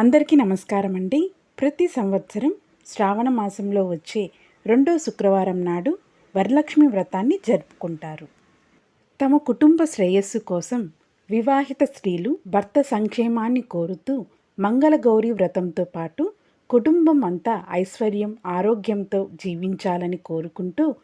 అందరికీ నమస్కారం అండి ప్రతి సంవత్సరం శ్రావణ మాసంలో వచ్చే రెండో శుక్రవారం నాడు వరలక్ష్మి వ్రతాన్ని జరుపుకుంటారు. తమ కుటుంబ శ్రేయస్సు కోసం వివాహిత స్త్రీలు భర్త సంక్షేమాన్ని కోరుతూ మంగళగౌరి వ్రతంతో పాటు కుటుంబం అంతా ఐశ్వర్యం ఆరోగ్యంతో జీవించాలని కోరుకుంటూ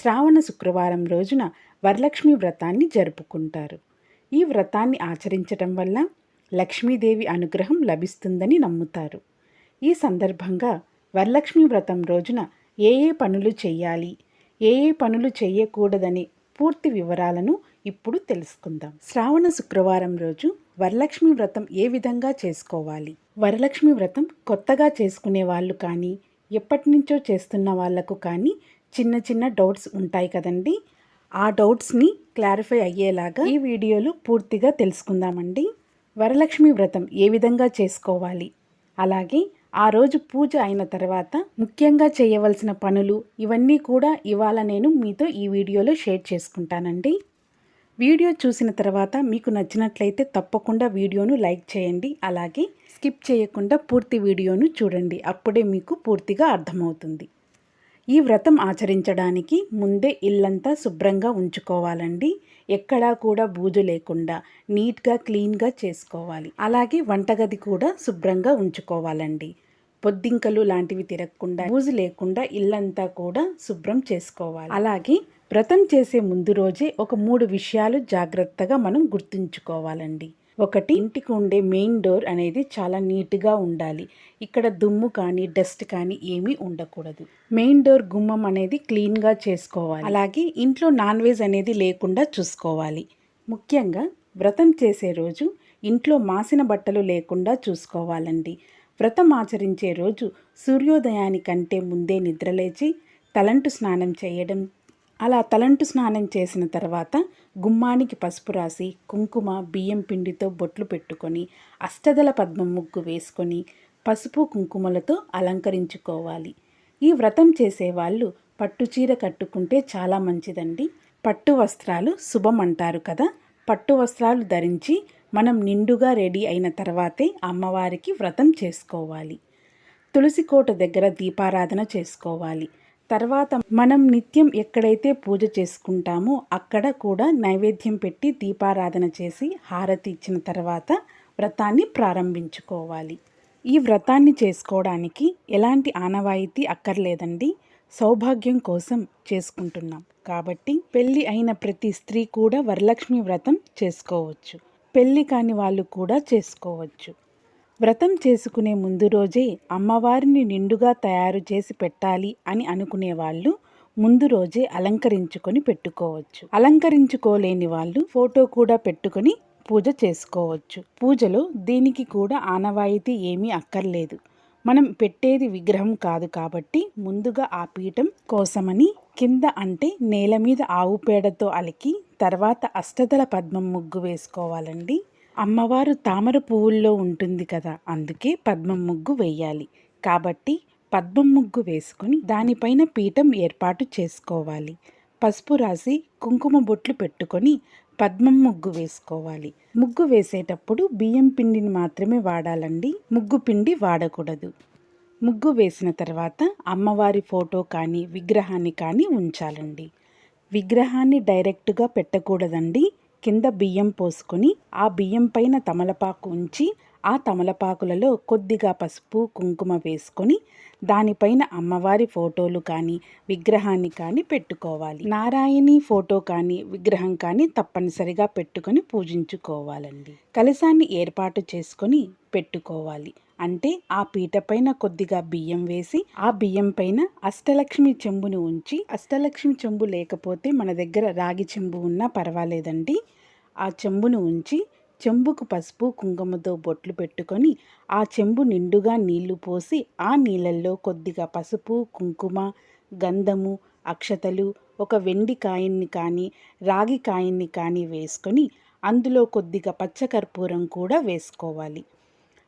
శ్రావణ శుక్రవారం రోజున వరలక్ష్మి వ్రతాన్ని జరుపుకుంటారు. ఈ వ్రతాన్ని ఆచరించటం వల్ల లక్ష్మీదేవి అనుగ్రహం లభిస్తుందని నమ్ముతారు. ఈ సందర్భంగా వరలక్ష్మి వ్రతం రోజున ఏ ఏ పనులు చేయాలి ఏ ఏ పనులు చేయకూడదని పూర్తి వివరాలను ఇప్పుడు తెలుసుకుందాం. శ్రావణ శుక్రవారం రోజు వరలక్ష్మి వ్రతం ఏ విధంగా చేసుకోవాలి? వరలక్ష్మి వ్రతం కొత్తగా చేసుకునే వాళ్ళు కానీ ఎప్పటి నుంచో చేస్తున్న వాళ్ళకు కానీ చిన్న చిన్న డౌట్స్ ఉంటాయి కదండి. ఆ డౌట్స్ని క్లారిఫై అయ్యేలాగా ఈ వీడియోలో పూర్తిగా తెలుసుకుందామండి. వరలక్ష్మి వ్రతం ఏ విధంగా చేసుకోవాలి? అలాగే ఆ రోజు పూజ అయిన తర్వాత ముఖ్యంగా చేయవలసిన పనులు ఇవన్నీ కూడా ఇవాళ నేను మీతో ఈ వీడియోలో షేర్ చేసుకుంటానండి. వీడియో చూసిన తర్వాత మీకు నచ్చినట్లయితే తప్పకుండా వీడియోను లైక్ చేయండి. అలాగే స్కిప్ చేయకుండా పూర్తి వీడియోను చూడండి. అప్పుడే మీకు పూర్తిగా అర్థమవుతుంది. ఈ వ్రతం ఆచరించడానికి ముందే ఇల్లంతా శుభ్రంగా ఉంచుకోవాలండి. ఎక్కడా కూడా బూజు లేకుండా నీట్గా క్లీన్గా చేసుకోవాలి. అలాగే వంటగది కూడా శుభ్రంగా ఉంచుకోవాలండి. పొద్దింకలు లాంటివి తిరగకుండా బూజు లేకుండా ఇల్లంతా కూడా శుభ్రం చేసుకోవాలి. అలాగే వ్రతం చేసే ముందు రోజే ఒక మూడు విషయాలు జాగ్రత్తగా మనం గుర్తుంచుకోవాలండి. ఒకటి ఇంటికి ఉండే మెయిన్ డోర్ అనేది చాలా నీట్గా ఉండాలి. ఇక్కడ దుమ్ము కానీ డస్ట్ కానీ ఏమీ ఉండకూడదు. మెయిన్ డోర్ గుమ్మం అనేది క్లీన్గా చేసుకోవాలి. అలాగే ఇంట్లో నాన్ వెజ్ అనేది లేకుండా చూసుకోవాలి. ముఖ్యంగా వ్రతం చేసే రోజు ఇంట్లో మాసిన బట్టలు లేకుండా చూసుకోవాలండి. వ్రతం ఆచరించే రోజు సూర్యోదయానికంటే ముందే నిద్రలేచి తలంటు స్నానం చేయడం అలా తలంటు స్నానం చేసిన తర్వాత గుమ్మానికి పసుపు రాసి కుంకుమ బియ్యం పిండితో బొట్లు పెట్టుకొని అష్టదల పద్మం ముగ్గు వేసుకొని పసుపు కుంకుమలతో అలంకరించుకోవాలి. ఈ వ్రతం చేసేవాళ్ళు పట్టు చీర కట్టుకుంటే చాలా మంచిదండి. పట్టు వస్త్రాలు శుభం అంటారు కదా. పట్టు వస్త్రాలు ధరించి మనం నిండుగా రెడీ అయిన తర్వాతే అమ్మవారికి వ్రతం చేసుకోవాలి. తులసి కోట దగ్గర దీపారాధన చేసుకోవాలి. తర్వాత మనం నిత్యం ఎక్కడైతే పూజ చేసుకుంటామో అక్కడ కూడా నైవేద్యం పెట్టి దీపారాధన చేసి హారతి ఇచ్చిన తర్వాత వ్రతాన్ని ప్రారంభించుకోవాలి. ఈ వ్రతాన్ని చేసుకోవడానికి ఎలాంటి ఆనవాయితీ అక్కర్లేదండి. సౌభాగ్యం కోసం చేసుకుంటున్నాం. కాబట్టి పెళ్ళి అయిన ప్రతి స్త్రీ కూడా వరలక్ష్మి వ్రతం చేసుకోవచ్చు. పెళ్ళి కాని వాళ్ళు కూడా చేసుకోవచ్చు. వ్రతం చేసుకునే ముందు రోజే అమ్మవారిని నిండుగా తయారు చేసి పెట్టాలి అని అనుకునే వాళ్ళు ముందు రోజే అలంకరించుకొని పెట్టుకోవచ్చు. అలంకరించుకోలేని వాళ్ళు ఫోటో కూడా పెట్టుకొని పూజ చేసుకోవచ్చు. పూజలో దీనికి కూడా ఆనవాయితీ ఏమీ అక్కర్లేదు. మనం పెట్టేది విగ్రహం కాదు కాబట్టి ముందుగా ఆ పీఠం కోసమని కింద అంటే నేల మీద ఆవు పేడతో అలికి తర్వాత అష్టదల పద్మం ముగ్గు వేసుకోవాలండి. అమ్మవారు తామర పువ్వుల్లో ఉంటుంది కదా అందుకే పద్మం ముగ్గు వేయాలి. కాబట్టి పద్మం ముగ్గు వేసుకొని దానిపైన పీఠం ఏర్పాటు చేసుకోవాలి. పసుపు రాసి కుంకుమ బొట్లు పెట్టుకొని పద్మం ముగ్గు వేసుకోవాలి. ముగ్గు వేసేటప్పుడు బియ్యం పిండిని మాత్రమే వాడాలండి. ముగ్గు పిండి వాడకూడదు. ముగ్గు వేసిన తర్వాత అమ్మవారి ఫోటో కానీ విగ్రహాన్ని కానీ ఉంచాలండి. విగ్రహాన్ని డైరెక్ట్గా పెట్టకూడదండి. కింద బియ్యం పోసుకొని ఆ బియ్యం పైన తమలపాకు ఉంచి ఆ తమలపాకులలో కొద్దిగా పసుపు కుంకుమ వేసుకొని దానిపైన అమ్మవారి ఫోటోలు కానీ విగ్రహాన్ని కానీ పెట్టుకోవాలి. నారాయణి ఫోటో కానీ విగ్రహం కానీ తప్పనిసరిగా పెట్టుకొని పూజించుకోవాలండి. కలశాన్ని ఏర్పాటు చేసుకొని పెట్టుకోవాలి. అంటే ఆ పీట పైన కొద్దిగా బియ్యం వేసి ఆ బియ్యం పైన అష్టలక్ష్మి చెంబును ఉంచి అష్టలక్ష్మి చెంబు లేకపోతే మన దగ్గర రాగి చెంబు ఉన్నా పర్వాలేదండి. ఆ చెంబును ఉంచి చెంబుకు పసుపు కుంకుమతో బొట్లు పెట్టుకొని ఆ చెంబు నిండుగా నీళ్ళు పోసి ఆ నీళ్ళల్లో కొద్దిగా పసుపు కుంకుమ గంధము అక్షతలు ఒక వెండి కాయన్ని కానీ రాగి కాయన్ని కానీ వేసుకొని అందులో కొద్దిగా పచ్చకర్పూరం కూడా వేసుకోవాలి.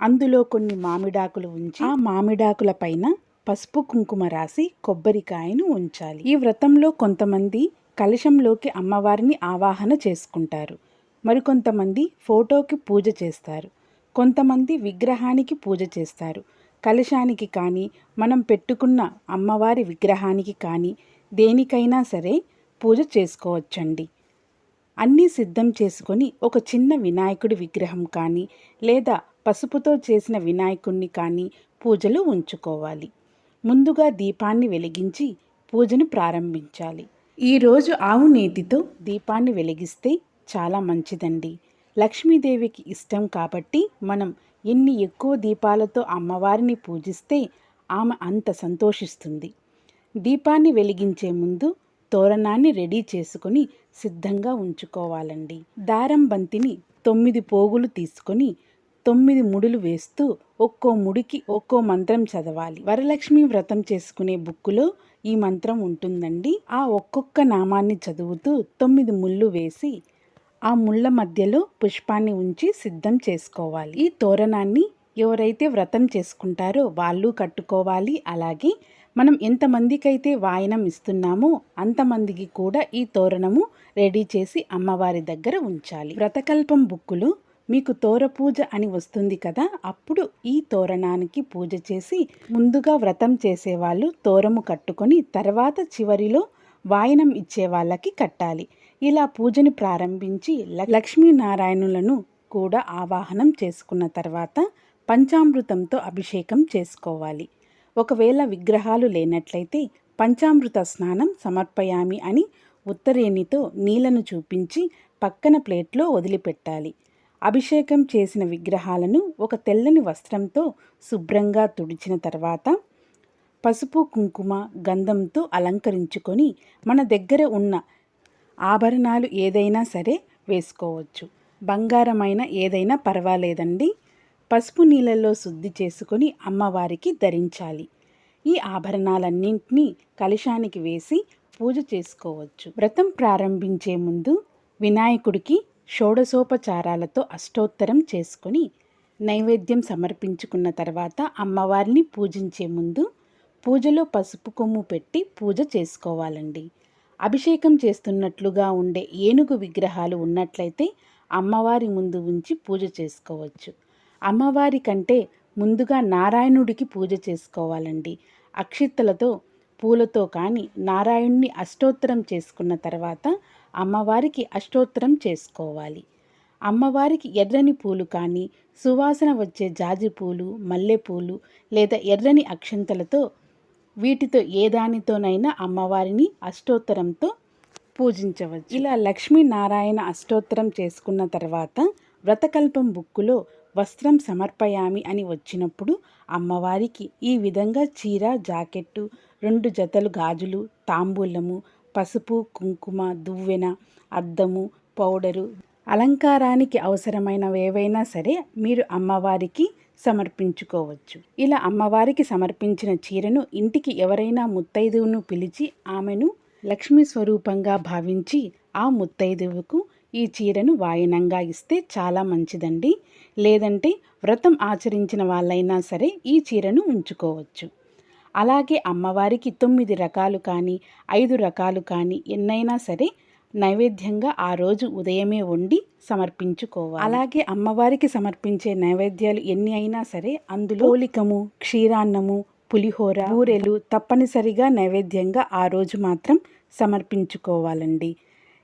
అందులో కొన్ని మామిడాకులు ఉంచి ఆ మామిడాకుల పైన పసుపు కుంకుమ రాసి కొబ్బరికాయను ఉంచాలి. ఈ వ్రతంలో కొంతమంది కలశంలోకి అమ్మవారిని ఆవాహన చేసుకుంటారు. మరికొంతమంది ఫోటోకి పూజ చేస్తారు. కొంతమంది విగ్రహానికి పూజ చేస్తారు. కలశానికి కానీ మనం పెట్టుకున్న అమ్మవారి విగ్రహానికి కానీ దేనికైనా సరే పూజ చేసుకోవచ్చండి. అన్నీ సిద్ధం చేసుకొని ఒక చిన్న వినాయకుడి విగ్రహం కానీ లేదా పసుపుతో చేసిన వినాయకుణ్ణి కానీ పూజలు ఉంచుకోవాలి. ముందుగా దీపాన్ని వెలిగించి పూజను ప్రారంభించాలి. ఈరోజు ఆవు నేతితో దీపాన్ని వెలిగిస్తే చాలా మంచిదండి. లక్ష్మీదేవికి ఇష్టం కాబట్టి మనం ఎన్ని ఎక్కువ దీపాలతో అమ్మవారిని పూజిస్తే ఆమె అంత సంతోషిస్తుంది. దీపాన్ని వెలిగించే ముందు తోరణాన్ని రెడీ చేసుకొని సిద్ధంగా ఉంచుకోవాలండి. దారం బంతిని తొమ్మిది పోగులు తీసుకొని తొమ్మిది ముడులు వేస్తూ ఒక్కో ముడికి ఒక్కో మంత్రం చదవాలి. వరలక్ష్మి వ్రతం చేసుకునే బుక్కులో ఈ మంత్రం ఉంటుందండి. ఆ ఒక్కొక్క నామాన్ని చదువుతూ తొమ్మిది ముళ్ళు వేసి ఆ ముళ్ళ మధ్యలో పుష్పాన్ని ఉంచి సిద్ధం చేసుకోవాలి. ఈ తోరణాన్ని ఎవరైతే వ్రతం చేసుకుంటారో వాళ్ళు కట్టుకోవాలి. అలాగే మనం ఎంతమందికైతే వాయనం ఇస్తున్నామో అంతమందికి కూడా ఈ తోరణము రెడీ చేసి అమ్మవారి దగ్గర ఉంచాలి. వ్రతకల్పం బుక్కులు మీకు తోర పూజ అని వస్తుంది కదా అప్పుడు ఈ తోరణానికి పూజ చేసి ముందుగా వ్రతం చేసేవాళ్ళు తోరము కట్టుకొని తర్వాత చివరిలో వాయనం ఇచ్చే వాళ్ళకి కట్టాలి. ఇలా పూజని ప్రారంభించి లక్ష్మీనారాయణులను కూడా ఆవాహనం చేసుకున్న తర్వాత పంచామృతంతో అభిషేకం చేసుకోవాలి. ఒకవేళ విగ్రహాలు లేనట్లయితే పంచామృత స్నానం సమర్పయామి అని ఉత్తరేణితో నీళ్ళను చూపించి పక్కన ప్లేట్లో వదిలిపెట్టాలి. అభిషేకం చేసిన విగ్రహాలను ఒక తెల్లని వస్త్రంతో శుభ్రంగా తుడిచిన తర్వాత పసుపు కుంకుమ గంధంతో అలంకరించుకొని మన దగ్గర ఉన్న ఆభరణాలు ఏదైనా సరే వేసుకోవచ్చు. బంగారమైన ఏదైనా పర్వాలేదండి. పసుపు నీళ్ళల్లో శుద్ధి చేసుకొని అమ్మవారికి ధరించాలి. ఈ ఆభరణాలన్నింటినీ కలశానికి వేసి పూజ చేసుకోవచ్చు. వ్రతం ప్రారంభించే ముందు వినాయకుడికి షోడశోపచారాలతో అష్టోత్తరం చేసుకొని నైవేద్యం సమర్పించుకున్న తర్వాత అమ్మవారిని పూజించే ముందు పూజలో పసుపు కొమ్ము పెట్టి పూజ చేసుకోవాలండి. అభిషేకం చేస్తున్నట్లుగా ఉండే ఏనుగు విగ్రహాలు ఉన్నట్లయితే అమ్మవారి ముందు ఉంచి పూజ చేసుకోవచ్చు. అమ్మవారి కంటే ముందుగా నారాయణుడికి పూజ చేసుకోవాలండి. అక్షిత్తలతో పూలతో కానీ నారాయణుని అష్టోత్తరం చేసుకున్న తర్వాత అమ్మవారికి అష్టోత్తరం చేసుకోవాలి. అమ్మవారికి ఎర్రని పూలు కానీ సువాసన వచ్చే జాజి పూలు మల్లెపూలు లేదా ఎర్రని అక్షంతలతో వీటితో ఏ దానితోనైనా అమ్మవారిని అష్టోత్తరంతో పూజించవచ్చు. ఇలా లక్ష్మీనారాయణ అష్టోత్తరం చేసుకున్న తర్వాత వ్రతకల్పం బుక్కులో వస్త్రం సమర్పయామి అని వచ్చినప్పుడు అమ్మవారికి ఈ విధంగా చీర జాకెట్టు రెండు జతలు గాజులు తాంబూలము పసుపు కుంకుమ దువ్వెన అద్దము పౌడరు అలంకారానికి అవసరమైనవి ఏవైనా సరే మీరు అమ్మవారికి సమర్పించుకోవచ్చు. ఇలా అమ్మవారికి సమర్పించిన చీరను ఇంటికి ఎవరైనా ముత్తైదువును పిలిచి ఆమెను లక్ష్మీ స్వరూపంగా భావించి ఆ ముత్తైదువుకు ఈ చీరను వాయనంగా ఇస్తే చాలా మంచిదండి. లేదంటే వ్రతం ఆచరించిన వాళ్ళైనా సరే ఈ చీరను ఉంచుకోవచ్చు. అలాగే అమ్మవారికి తొమ్మిది రకాలు కానీ ఐదు రకాలు కానీ ఎన్నైనా సరే నైవేద్యంగా ఆ రోజు ఉదయమే వండి సమర్పించుకోవాలి. అలాగే అమ్మవారికి సమర్పించే నైవేద్యాలు ఎన్ని అయినా సరే అందులో పోలికము క్షీరాన్నము పులిహోర బూరెలు తప్పనిసరిగా నైవేద్యంగా ఆ రోజు మాత్రం సమర్పించుకోవాలండి.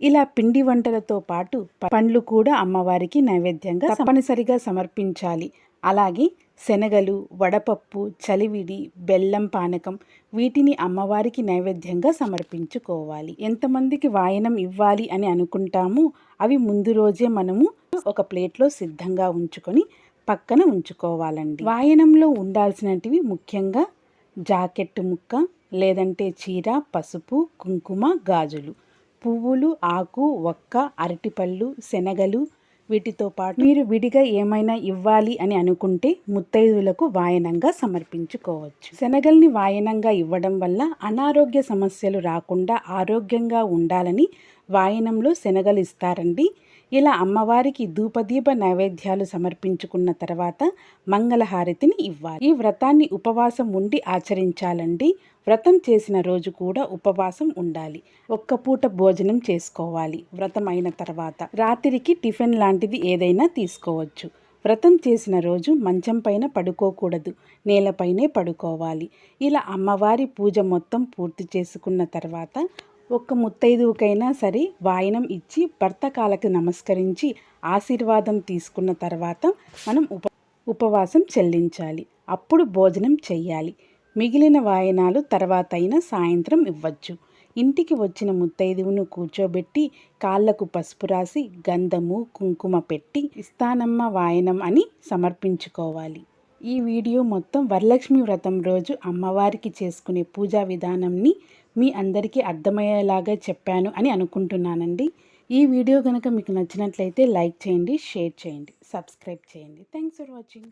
ఇలా పిండి వంటలతో పాటు పండ్లు కూడా అమ్మవారికి నైవేద్యంగా తప్పనిసరిగా సమర్పించాలి. అలాగే శనగలు వడపప్పు చలివిడి బెల్లం పానకం వీటిని అమ్మవారికి నైవేద్యంగా సమర్పించుకోవాలి. ఎంతమందికి వాయనం ఇవ్వాలి అని అనుకుంటామో అవి ముందు రోజే మనము ఒక ప్లేట్లో సిద్ధంగా ఉంచుకొని పక్కన ఉంచుకోవాలండి. వాయనంలో ఉండాల్సినటివి ముఖ్యంగా జాకెట్ ముక్క లేదంటే చీర పసుపు కుంకుమ గాజులు. పువ్వులు ఆకు ఒక్క అరటిపళ్ళు శనగలు వీటితో పాటు మీరు విడిగా ఏమైనా ఇవ్వాలి అని అనుకుంటే ముత్తైదులకు వాయనంగా సమర్పించుకోవచ్చు. శనగల్ని వాయనంగా ఇవ్వడం వల్ల అనారోగ్య సమస్యలు రాకుండా ఆరోగ్యంగా ఉండాలని వాయనంలో శనగలు ఇస్తారండి. ఇలా అమ్మవారికి ధూపదీప నైవేద్యాలు సమర్పించుకున్న తర్వాత మంగళహారతిని ఇవ్వాలి. ఈ వ్రతాన్ని ఉపవాసం ఉండి ఆచరించాలండి. వ్రతం చేసిన రోజు కూడా ఉపవాసం ఉండాలి. ఒక్క పూట భోజనం చేసుకోవాలి. వ్రతం అయిన తర్వాత రాత్రికి టిఫిన్ లాంటిది ఏదైనా తీసుకోవచ్చు. వ్రతం చేసిన రోజు మంచం పైన పడుకోకూడదు. నేలపైనే పడుకోవాలి. ఇలా అమ్మవారి పూజ మొత్తం పూర్తి చేసుకున్న తర్వాత ఒక్క ముత్తైదువుకైనా సరే వాయనం ఇచ్చి భర్త నమస్కరించి ఆశీర్వాదం తీసుకున్న తర్వాత మనం ఉప ఉపవాసం చెల్లించాలి. అప్పుడు భోజనం చెయ్యాలి. మిగిలిన వాయనాలు తర్వాత అయినా సాయంత్రం ఇవ్వచ్చు. ఇంటికి వచ్చిన ముత్తైదువును కూర్చోబెట్టి కాళ్ళకు పసుపు రాసి గంధము కుంకుమ పెట్టి ఇస్తానమ్మ వాయనం అని సమర్పించుకోవాలి. ఈ వీడియో మొత్తం వరలక్ష్మి వ్రతం రోజు అమ్మవారికి చేసుకునే పూజా విధానంని మీ అందరికీ అర్థమయ్యేలాగా చెప్పాను అని అనుకుంటున్నానండి. ఈ వీడియో కనుక మీకు నచ్చినట్లయితే లైక్ చేయండి షేర్ చేయండి సబ్స్క్రైబ్ చేయండి. Thanks for watching.